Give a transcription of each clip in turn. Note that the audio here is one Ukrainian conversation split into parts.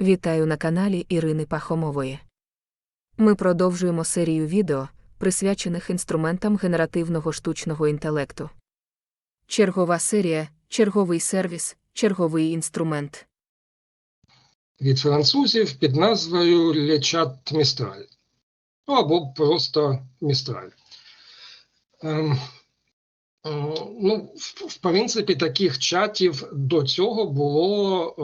Вітаю на каналі Ірини Пахомової. Ми продовжуємо серію відео, присвячених інструментам генеративного штучного інтелекту. Чергова серія, черговий сервіс, черговий інструмент. від французів під назвою Лечат Містраль. Ну або просто Містраль. Ем, ну, в, принципі, таких чатів до цього було е,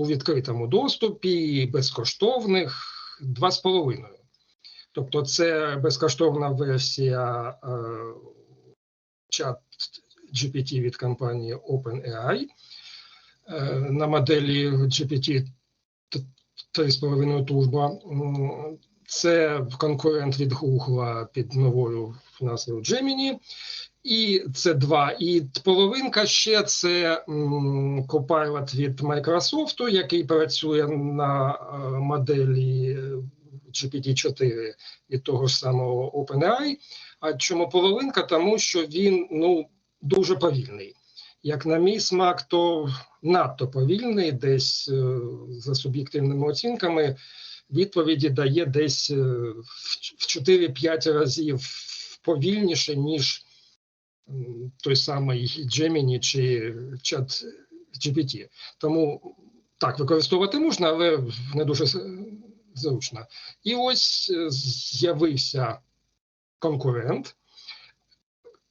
у відкритому доступі безкоштовних два з половиною. Тобто, це безкоштовна версія е, чат GPT від компанії OpenAI е, на моделі GPT 3,5 турбо. М, Це конкурент від Google під новою назвою Gemini. І це два. І половинка ще це Copilot від Microsoft, який працює на е, моделі GPT-4 від того ж самого OpenAI. А чому половинка? Тому що він ну, дуже повільний. Як на мій смак, то надто повільний, десь е, за суб'єктивними оцінками, відповіді дає десь е, в 4-5 разів повільніше, ніж той самий Gemini чи чат GPT. Тому так, використовувати можна, але не дуже зручно. І ось е, з'явився конкурент,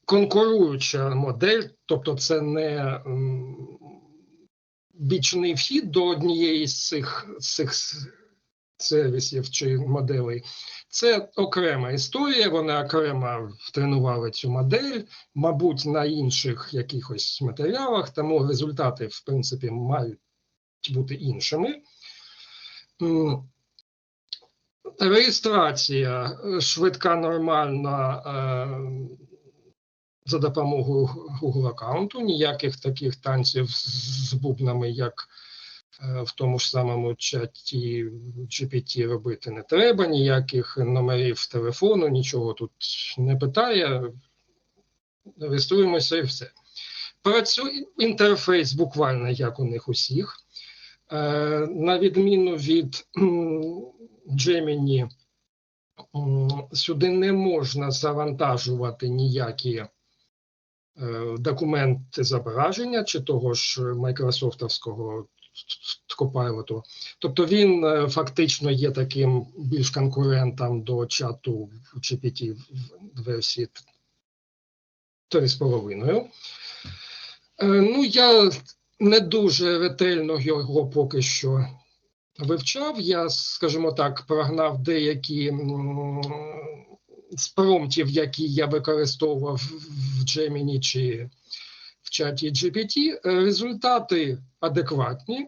конкуруюча модель, тобто це не бічний вхід до однієї з цих, цих сервісів чи моделей. Це окрема історія. Вони окремо тренували цю модель, мабуть, на інших якихось матеріалах, тому результати, в принципі, мають бути іншими. Реєстрація е, швидка, нормальна е, за допомогою Google аккаунту, ніяких таких танців з бубнами, як в тому ж самому чаті GPT робити не треба, ніяких номерів телефону, нічого тут не питає. Реєструємося і все. Працює інтерфейс буквально як у них усіх. Е, На відміну від Gemini, сюди не можна завантажувати ніякі е, документи зображення чи того ж майкрософтовського Copilot. Тобто він е, фактично є таким більш конкурентом до чату GPT в версії 3,5. Е, Ну, я не дуже ретельно його поки що вивчав. Я, скажімо так, прогнав деякі з промптів, які я використовував в Gemini чи в чаті GPT. Е, Результати адекватні.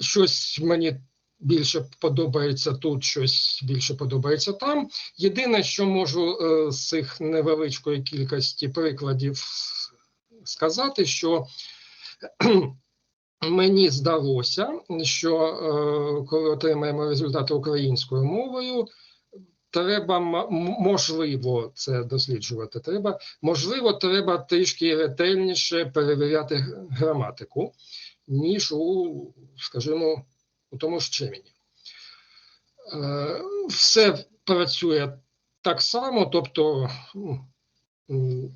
Щось мені більше подобається тут, щось більше подобається там. Єдине, що можу е, з цих невеличкої кількості прикладів сказати, що мені здалося, що е, коли отримаємо результати українською мовою, треба можливо це досліджувати. Треба можливо, треба трішки ретельніше перевіряти граматику, ніж у, скажімо, у тому ж Чемені. Е, Все працює так само, тобто м,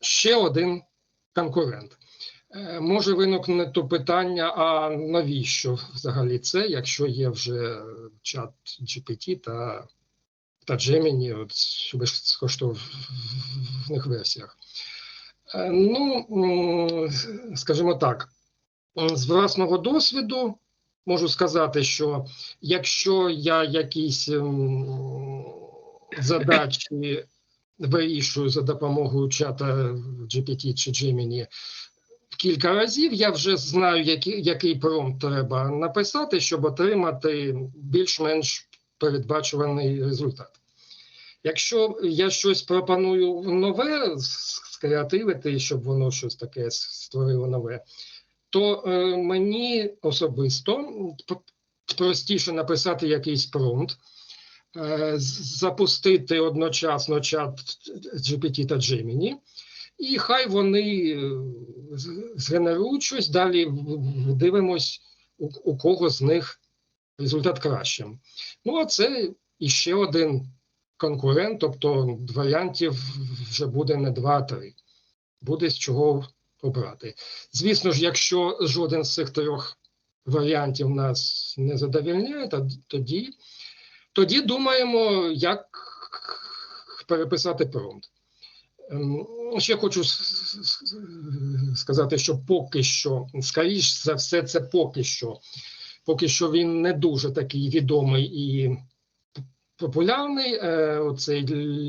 ще один конкурент. Е, Може виникнути питання: а навіщо взагалі це, якщо є вже чат GPT та, та Gemini от, в безкоштовних версіях? Е, Ну, скажімо так, з власного досвіду можу сказати, що якщо я якісь задачі вирішую за допомогою чата GPT чи Gemini кілька разів, я вже знаю, який, який промпт треба написати, щоб отримати більш-менш передбачуваний результат. Якщо я щось пропоную нове скреативити, щоб воно щось таке створило нове, то е, мені особисто простіше написати якийсь промпт, е, запустити одночасно чат GPT та Gemini, і хай вони е, згенерують щось, далі дивимось, у, у кого з них результат кращим. Ну, а це іще один конкурент, тобто варіантів вже буде не два, а три. Буде з чого обрати. Звісно ж, якщо жоден з цих трьох варіантів нас не задовільняє, то- тоді, тоді думаємо, як переписати промпт. Ем, Ще хочу сказати, що поки що, скоріш за все, це поки що. Поки що він не дуже такий відомий і популярний. Е, Оцей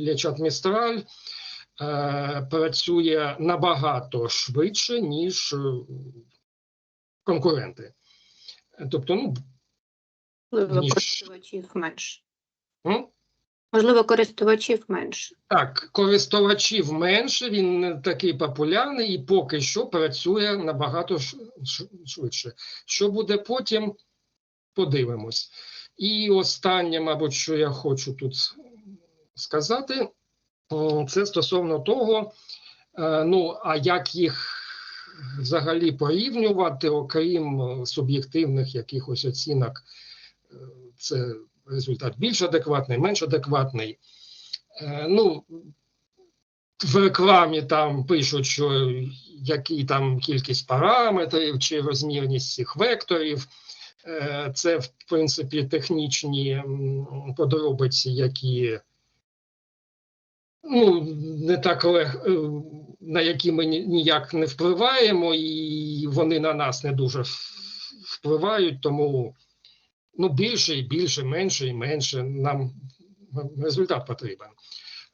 Лячат Містраль е, працює набагато швидше, ніж е, конкуренти. Тобто, ну, Можливо, Ніж. менше. м? Можливо, користувачів менше. Так, користувачів менше, він не такий популярний і поки що працює набагато швидше. Що буде потім, подивимось. І останнє, мабуть, що я хочу тут сказати, це стосовно того, е, ну, а як їх взагалі порівнювати, окрім е, суб'єктивних якихось оцінок, е, це результат більш адекватний, менш адекватний. Е, Ну, в рекламі там пишуть, що які там кількість параметрів чи розмірність цих векторів. Е, Це, в принципі, технічні подробиці, які ну, не так лег, е, на які ми ніяк не впливаємо, і вони на нас не дуже впливають, тому ну, більше і більше, менше і менше нам результат потрібен.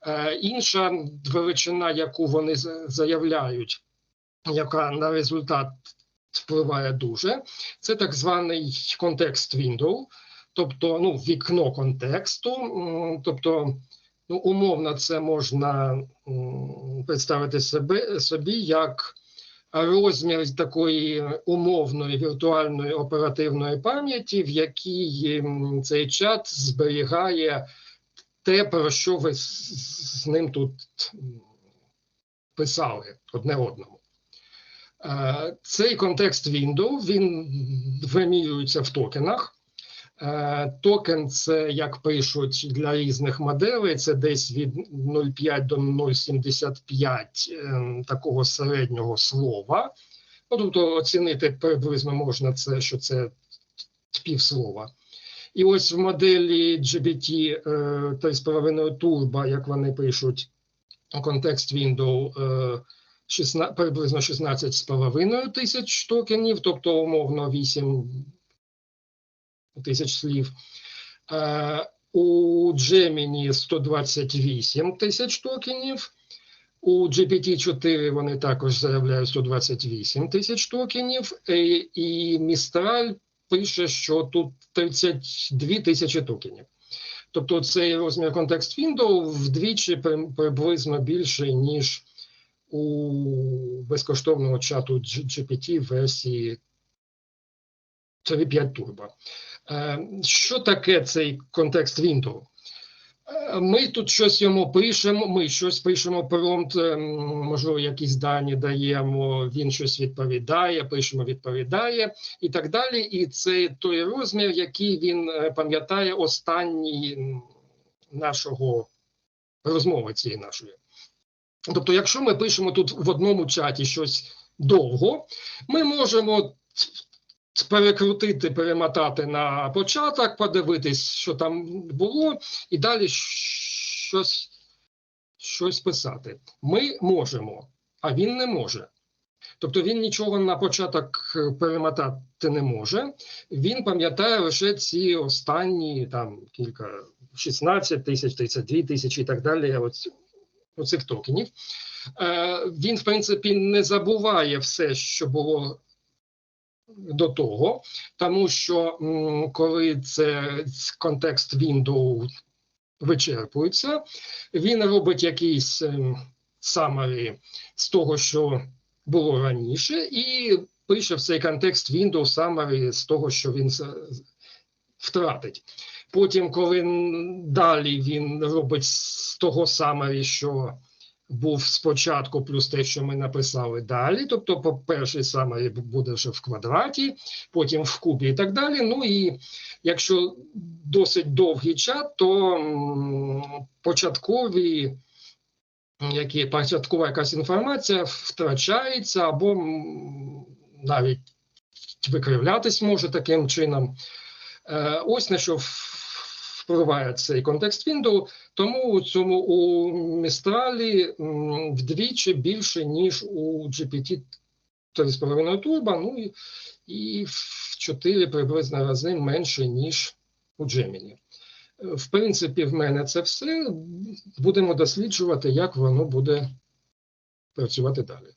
Е, Інша величина, яку вони заявляють, яка на результат впливає дуже, це так званий контекст window, тобто ну, вікно контексту. Тобто, ну, умовно, це можна представити себе, собі як розмір такої умовної віртуальної оперативної пам'яті, в якій цей чат зберігає те, про що ви з, ним тут писали одне одному. Е, Цей контекст Windows, він вимірюється в токенах. Е, Токен це, як пишуть для різних моделей, це десь від 0,5 до 0,75 е, такого середнього слова. Ну, тобто оцінити приблизно можна це, що це півслова. І ось в моделі GBT е, 3,5 Turbo, як вони пишуть, контекст window е, 16, приблизно 16,5 тисяч токенів, тобто умовно 8 тисяч слів. Е, у Gemini 128 тисяч токенів. У GPT-4 вони також заявляють 128 тисяч токенів, і, і Mistral пише, що тут 32 тисячі токенів. Тобто цей розмір контекст Window вдвічі приблизно більший, ніж у безкоштовного чату GPT версії 3.5 Turbo. Е, Що таке цей контекст Window? Е, Ми тут щось йому пишемо, ми щось пишемо промпт, ем, можливо, якісь дані даємо, він щось відповідає, пишемо, відповідає і так далі. І це той розмір, який він е, пам'ятає останній нашого розмови цієї нашої. Тобто, якщо ми пишемо тут в одному чаті щось довго, ми можемо перекрутити, перемотати на початок, подивитись, що там було, і далі щось, щось писати. Ми можемо, а він не може. Тобто він нічого на початок е, перемотати не може. Він пам'ятає лише ці останні там кілька 16 тисяч, 32 тисячі і так далі. Оцих токенів. Е, він, в принципі, не забуває все, що було до того, тому що коли це контекст Windows вичерпується, він робить якийсь ем, summary з того, що було раніше, і пише в цей контекст Windows summary з того, що він втратить. Потім, коли далі він робить з того summary, що був спочатку плюс те, що ми написали далі. Тобто, по перший саме буде вже в квадраті, потім в кубі і так далі. Ну і якщо досить довгий чат, то початкові які початкова якась інформація втрачається або навіть викривлятись може таким чином. Е, Ось на що впливає цей контекст Windows, тому у цьому у Містралі вдвічі більше, ніж у GPT 3,5 Turbo, ну і, і в 4 приблизно рази менше, ніж у Gemini. В принципі, в мене це все. Будемо досліджувати, як воно буде працювати далі.